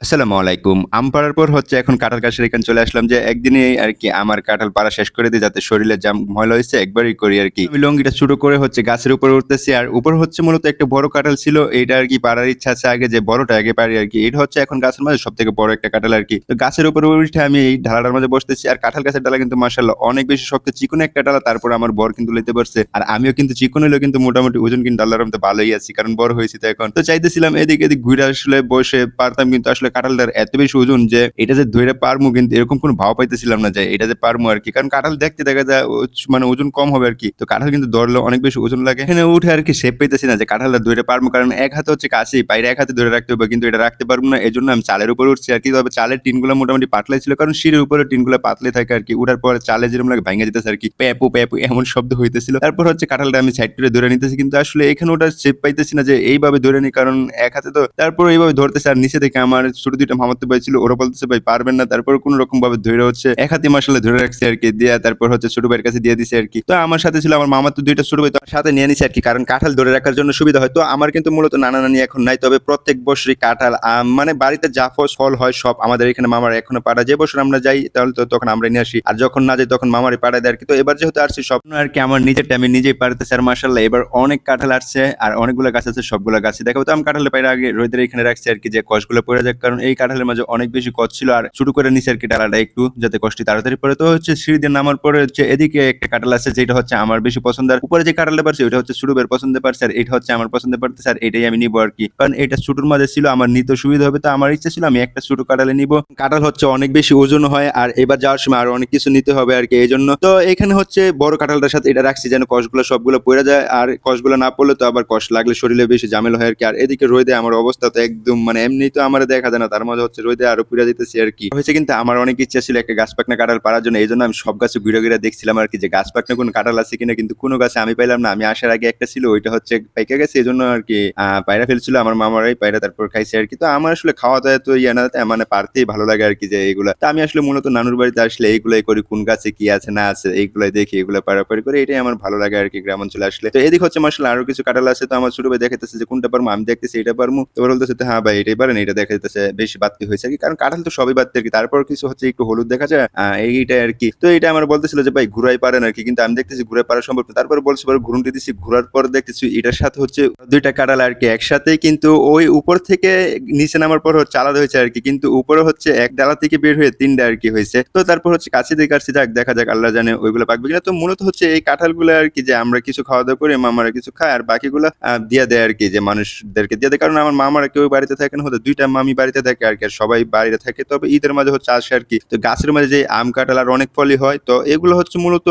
আসসালামু আলাইকুম। আম পাড়ার পর হচ্ছে এখন কাঁঠাল গাছের এখানে চলে আসলাম যে একদিনে আর কি আমার কাঁঠাল পাড়া শেষ করে দিই যাতে শরীরে যা ময়লা হয়েছে, একবারই করি আর কি আমি লুঙ্গিটা ছোট করে হচ্ছে গাছের উপরে উঠতেছি আর উপর হচ্ছে মূলত একটা বড় কাঁঠাল ছিল। এটা আর কি পাড়ার ইচ্ছা আছে আগে যে বড়টা আগে পারি আরকি। এটা হচ্ছে এখন গাছের মাঝে সব থেকে বড় একটা কাঁঠাল আরকি। তো গাছের উপরে উঠে আমি এই ঢালাটার মাঝে বসতেছি আর কাঁঠাল গাছের ডালা কিন্তু মাশাআল্লাহ অনেক বেশি শক্ত, চিকন একটা ডালা, তারপর আমার বর কিন্তু লইতে পারছে। আর আমিও কিন্তু চিকন হইলেও কিন্তু মোটামুটি ওজন কিন্তু আল্লাহর রহমতে ভালোই আছি। কারণ বড় হয়েছি তো এখন। তো চাইতেছিলাম এদিক এদিক ঘুরে আসলে বসে পারতাম কিন্তু আসলে কাঁঠালটার এত বেশি ওজন যে এটা যে ধইরা পারমু কিন্তু এরকম কোনো ভাব পাইতেছিলাম না যে এটা যে পারমু আর কি কারণ কাঁঠাল দেখতে দেখা যায় মানে ওজন কম হবে আর কি তো কাঁঠাল কিন্তু ধরলে অনেক বেশি ওজন লাগে। এখানে উঠে আর কি শেপ পাইতেছি না যে কাঁঠালটা ধইরা পারমু। কারণ এক হাতে হচ্ছে কাছি, বাইরে এক হাতে ধরে রাখতে হবে। কিন্তু এটা রাখতে পারব না। এই জন্য আমি চালের উপরে উঠছি আর কি তবে চালের টিনগুলো মোটামুটি পাতলাই ছিল। কারণ সিঁড়ির উপরে টিনগুলো পাতলাই থাকে আর কি উঠার পরে চালে যেরকম লাগে ভাইঙ্গা যেতেছে আর কি প্যাপু প্যাপু এমন শব্দ হইতেছিল। তারপর হচ্ছে কাঁঠালটা আমি সাইড করে ধরে নিতেছি। কিন্তু আসলে এখানে ওটা শেপ পাইতেছি না যে এইভাবে ধরে নিই। কারণ এক হাতে তো তারপর এইভাবে ধরতেছে আর নিচে থেকে আমার ছোট ২ টা মামাতো ভাই ছিল। ওরা বলতেছে ভাই পারবেন না। তারপর কোন রকম ভাবে ধরে হচ্ছে এক হাতে মাশাআল্লাহ ধরে রাখছি আরকি। দিয়া তারপর হচ্ছে ছোট ভাইয়ের কাছে দিয়ে দিছি আরকি। তো আমার সাথে ছিল আমার মামাতো ২ টা ছোট ভাই তো সাথে নিয়ে নিছি আরকি। কারণ কাঁঠাল ধরে রাখার জন্য সুবিধা হয়। তো আমার কিন্তু মূলত নানা নানি এখন নাই। তবে প্রত্যেক বছরই কাঁঠাল, মানে বাড়িতে যা ফল হয় সব আমাদের এখানে মামার এখনও পাড়া যে বছর আমরা যাই তাহলে তো তখন আমরা নিয়ে আসি। আর যখন না যাই তখন মামারই পাড়ায় দেয় আর কি তো এবার যেহেতু আসছি স্বপ্ন আর কি আমার নিজেরটা আমি নিজেই পারতেছি। আর মাশাআল্লাহ এবার অনেক কাঁঠাল আসছে আর অনেকগুলো গাছ আছে সবগুলো গাছই দেখাবো। তো আমি কাঁঠালের পায়রা আগে রোদের এখানে রাখছি আরকি যে কষগুলো পড়ে যাক। কারণ এই কাঁঠালের মাঝে অনেক বেশি কষ ছিল আর ছোট করে নিছি আরকি ডালাটা একটু যাতে কষ্টটি তাড়াতাড়ি পরে তো হচ্ছে সিঁড়ি দিয়ে নামার পরে হচ্ছে এদিকে একটা কাঁঠাল আছে যেটা হচ্ছে আমার বেশি পছন্দ। আর উপরে যে কাঁঠালটা পারছি ওটা হচ্ছে ভাইয়ের পছন্দের পারছে আর এটা হচ্ছে আমার পছন্দের পারতেছে আর এটাই আমি নিবো আরকি। কারণ এটা ছোটর মাঝে ছিল, আমার নিতে সুবিধা হবে। তো আমার ইচ্ছা ছিল আমি একটা ছোট কাঁঠালে নিবো। কাঁঠাল হচ্ছে অনেক বেশি ওজন হয় আর এবার যাওয়ার সময় আরও অনেক কিছু নিতে হবে আর কি এই জন্য তো এখানে হচ্ছে বড় কাঁঠালটার সাথে এটা রাখছি যেন কষগুলো সবগুলো পড়ে যায়। আর কষগুলো না পড়লে তো আবার কষ লাগলে শরীরে বেশি ঝামেলা হয় আর কি আর এদিকে রোদে আমার অবস্থা তো একদম মানে এমনি তো আমার দেখা যায় না। তার মাঝে হচ্ছে রোদে আরও পুড়া দিতেছি আরকি। হয়েছে কিন্তু আমার অনেক ইচ্ছা ছিল একটা গাছ পাকনা কাঁঠাল পাড়ার জন্য। এই জন্য আমি সব গাছে ঘুরে, ঘুরে দেখছিলাম আরকি যে গাছ পাকনা কোনো কাঁঠাল আছে কিনা। কিন্তু কোনো গাছে আমি পাইলাম না। আমি আসার আগে একটা ছিল ওইটা হচ্ছে পাইকা গেছে। এই জন্য আরকি আ পায়রা ফেলছিল আমার মামারাই পায়রা তারপর খাইছে আরকি। তো আমার আসলে খাওয়া-দাওয়া তো ইয়া না মানে পারতেই ভালো লাগে আর কি যে এগুলা। তো আমি আসলে মূলত নানুর বাড়িতে আসলে এইগুলাই করি। কোন গাছে কি আছে না আছে এইগুলাই দেখি, এগুলা পারাপারি করে এটাই আমার ভালো লাগে আরকি গ্রাম অঞ্চলে আসলে। তো এদিকে হচ্ছে মাশাআল্লাহ আরও কিছু কাঁঠাল আছে। তো আমার ছোট ভাই দেখাইতেছে যে কোনটা পারমু। আমি দেখতেছি এটা পারব তো বলতেছে হ্যাঁ ভাই এটাই পারেন। এটা দেখা বেশি বাড়তি হইছে আরকি। কারণ কাঁঠাল তো সবই বাড়তি আরকি। তারপর কিছু হচ্ছে একটু হলুদ দেখা যায়। আ এইটাই আরকি। তো এটা আমার বলতেছিল যে ভাই ঘুরাই পারেন আরকি। কিন্তু আমি দেখতেছি ঘুরাই পারা সম্ভব। তারপরে বলছে পরে ঘুরুনটি দিছি। ঘুরার পর দেখতেছি এটার সাথে হচ্ছে ২ টা কাঁঠাল আরকি একসাথেই কিন্তু ওই উপর থেকে নিচে নামার পর হচ্ছে আলাদা হয়েছে আরকি। কিন্তু উপরে হচ্ছে এক ডালা থেকে বের হয়ে ৩ টা আরকি হয়েছে তো তারপর হচ্ছে কাছে দিয়ে কাটছি যাক দেখা যাক আল্লাহ জানে ওইগুলো পাকবে কিনা। তো মূলত হচ্ছে এই কাঁঠালগুলো আরকি যে আমরা কিছু খাওয়া-দাওয়া করি, মামারা কিছু খায় আর বাকিগুলা দিয়া দেয় আরকি যে মানুষদেরকে দিয়ে দেয়। কারণ আমার মামারা কেউ বাড়িতে থাকে না হয়তো ২ টা মামি বাড়িতে থাকে আরকি। আর সবাই বাইরে থাকে। তবে ঈদের মাঝে হচ্ছে আসে আরকি। তো গাছের মাঝে যে আম কাঁঠাল আর অনেক ফলই হয়। তো এগুলো হচ্ছে মূলত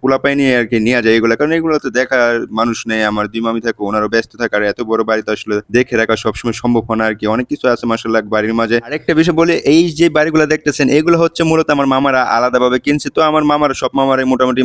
পোলাপাই নিয়ে আরকি নিয়া যায় এগুলা। কারণ এগুলো তো দেখার মানুষ নেই। আমার ২ মামি থাকে ওনারাও ব্যস্ত থাকে। আর এত বড় বাড়ি তো আসলে দেখে রাখা সবসময় সম্ভব হয় না আরকি। অনেক কিছু আছে মাশাআল্লাহ বাড়ির মাঝে। আরেকটা বিষয় বলি এই যে বাড়িগুলো দেখতেছেন এগুলো হচ্ছে মূলত আমার মামারা আলাদাভাবে কিনছে। তো আমার মামারা সব মামারাই মোটামুটি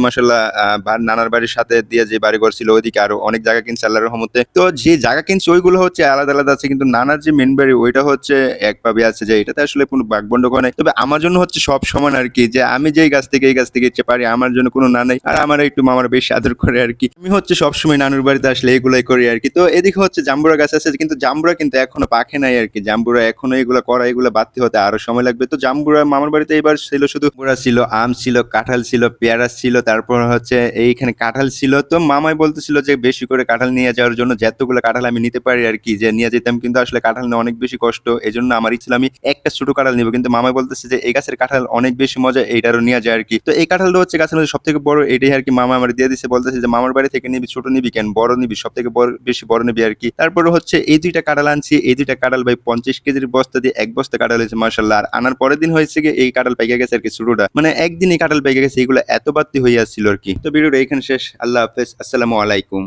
বা নানার বাড়ির সাথে দিয়ে যে বাড়িঘর ছিল ওইদিকে আরও অনেক জায়গা কিনছে আল্লাহর রহমতে। তো যে জায়গা কিনছে ওইগুলো হচ্ছে আলাদা, আলাদা আছে। কিন্তু নানার যে মেইন বাড়ি ওইটা হচ্ছে একভাবে আছে যে এটাতে আসলে কোনো ভাগ-বন্টন করে নাই। তবে আমার জন্য হচ্ছে সব সমান আরকি। যে আমি যেই গাছ থেকে এই গাছ থেকে ইচ্ছে পারি আমার জন্য কোনো না নাই। আর আমার একটু মামারা বেশি আদর করে আরকি। আমি হচ্ছে সবসময় নানুর বাড়িতে আসলে এগুলাই করি আরকি। তো এদিকে হচ্ছে জাম্বুরা গাছ আছে কিন্তু জাম্বুরা কিন্তু এখনও পাখে নাই আর কি জাম্বুরা এখনও এগুলা করা এগুলা বাড়তি হতে আরও সময় লাগবে। তো জাম্বুরা মামার বাড়িতে এবার ছিল শুধু জাম্বুরা ছিল, আম ছিল, কাঁঠাল ছিল, পেয়ারা ছিল, তারপর হচ্ছে এইখানে কাঁঠাল ছিল। তো মামাই বলতেছিল যে বেশি করে কাঁঠাল নিয়ে যাওয়ার জন্য যতগুলো কাঁঠাল আমি নিতে পারি আর কি যে নিয়ে যেতাম। কিন্তু আসলে কাঁঠাল নিয়ে অনেক বেশি কষ্ট। এজন্য আমার ইচ্ছা আমি একটা ছোট কাঁঠাল নিবো। কিন্তু মামাই বলতেছে যে এই গাছের কাঁঠাল অনেক বেশি মজা, এইটারও নিয়া যায় আরকি। তো এই কাঁঠালটা হচ্ছে গাছের মধ্যে সবথেকে বড়, এটাই আর কি মামা আমারে দিয়ে দিছে। বলতেছে যে মামার বাড়ি থেকে নিবি, ছোট নিবি কেন? বড় নিবি। সব থেকে বড়, বেশি বড় নিবি আর কি তারপরে হচ্ছে এই ২ টা কাঁঠাল আনছি। এই দুইটা কাঁঠাল ভাই ৫০ কেজির বস্তা দিয়ে এক বস্তা কাঁঠাল হয়েছে মার্শাল্লাহ আর আনার পরের দিন হয়েছে গিয়ে এই কাঁঠাল পাইকা গেছে আরকি ছোটটা। মানে একদিন এই কাঁঠাল পাইকা গেছে। এগুলো এত বাড়তি হইয়া আর কি তো ভিডিওটা এখানে শেষ। আল্লাহ হাফেজ। আসসালামু আলাইকুম।